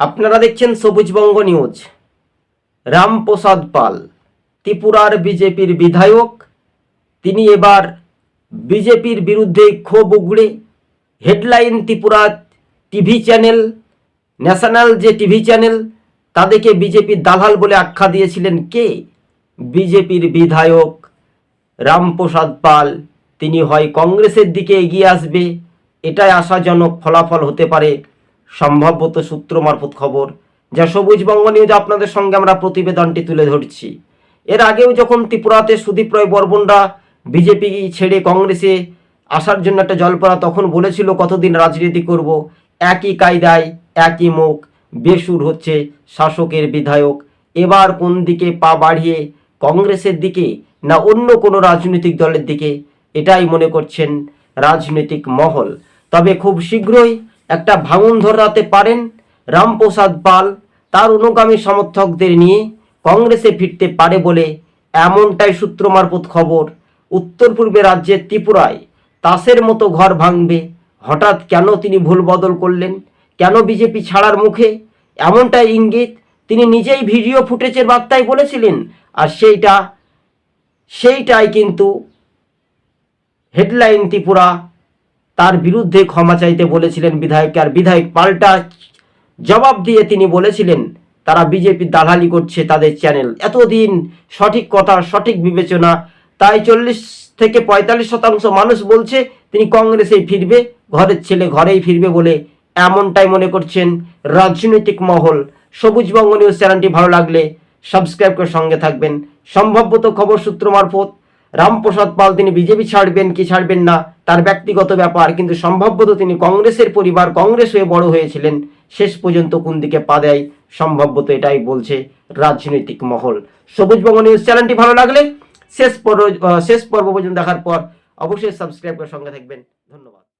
আপনারা দেখছেন সবুজবঙ্গ নিউজ। রামপ্রসাদ পাল, ত্রিপুরার বিজেপির বিধায়ক, তিনি এবার বিজেপির বিরুদ্ধে ক্ষোভ উগড়ে headline Tripura TV channel, national যে টিভি চ্যানেল, তাদেরকে বিজেপির দালাল বলে আখ্যা দিয়েছিলেন কে? বিজেপির বিধায়ক রামপ্রসাদ পাল, তিনি হয় কংগ্রেসের দিকে এগিয়ে আসবে, এটাই আশাজনক ফলাফল হতে পারে সম্ভাব্যত সূত্র মারফত খবর, যা সবুজ সবুজবঙ্গ নিউজ আপনাদের সঙ্গে আমরা প্রতিবেদনটি তুলে ধরছি। এর আগেও যখন ত্রিপুরাতে সুদীপ রায় বর্মনরা বিজেপি ছেড়ে কংগ্রেসে আসার জন্য একটা জল্পনা তখন বলেছিল, কতদিন রাজনীতি করব? একই কায়দায়, একই মুখ, বেসুর হচ্ছে শাসকের বিধায়ক। এবার কোন দিকে পা বাড়িয়ে কংগ্রেসের দিকে না অন্য কোনো রাজনৈতিক দলের দিকে? এটাই মনে করছেন রাজনৈতিক মহল। তবে খুব শীঘ্রই একটা ভাঙন ধরাতে পারেন রামপ্রসাদ পাল তার অনুগামী সমর্থকদের নিয়ে কংগ্রেসে ফিরতে পারে বলে এমনটাই সূত্র মারফত খবর। উত্তর পূর্বে রাজ্যের ত্রিপুরায় তাসের মতো ঘর ভাঙবে। হঠাৎ কেন তিনি ভুল বদল করলেন? কেন বিজেপি ছাড়ার মুখে? এমনটাই ইঙ্গিত তিনি নিজেই ভিডিও ফুটেজের বার্তায় বলেছিলেন। আর সেইটা, সেইটাই কিন্তু হেডলাইন ত্রিপুরা তার বিরুদ্ধে ক্ষমা চাইতে বলেছিলেন বিধায়ক আর বিধায়ক পাল্টা জবাব দিয়ে তিনি বলেছিলেন, তারা বিজেপি দালালি করছে তাদের চ্যানেল। এতদিন সঠিক কথা, সঠিক বিবেচনা, তাই চল্লিশ থেকে পঁয়তাল্লিশ শতাংশ মানুষ বলছে তিনি কংগ্রেসেই ফিরবে, ঘরের ছেলে ঘরেই ফিরবে বলে এমনটাই মনে করছেন রাজনৈতিক মহল। সবুজবঙ্গ নিউজ চ্যানেলটি ভালো লাগলে সাবস্ক্রাইব করে সঙ্গে থাকবেন। সম্ভাব্যত খবর সূত্র মারফত রামপ্রসাদ পাল তিনি বিজেপি ছাড়বেন কি ছাড়বেন না, তার ব্যক্তিগত ব্যাপার, কিন্তু সম্ভবত তিনি কংগ্রেসের পরিবার, কংগ্রেস হয়ে বড় হয়েছিলেন, শেষ পর্যন্ত কোন দিকে পা দেয় সম্ভবত এটাই বলছে রাজনৈতিক মহল। সবুজ সবুজবঙ্গ নিউজ চ্যানেলটি ভালো লাগলে শেষ পর্ব শেষ পর্ব পর্যন্ত দেখার পর অবশ্যই সাবস্ক্রাইব করে সঙ্গে থাকবেন। ধন্যবাদ।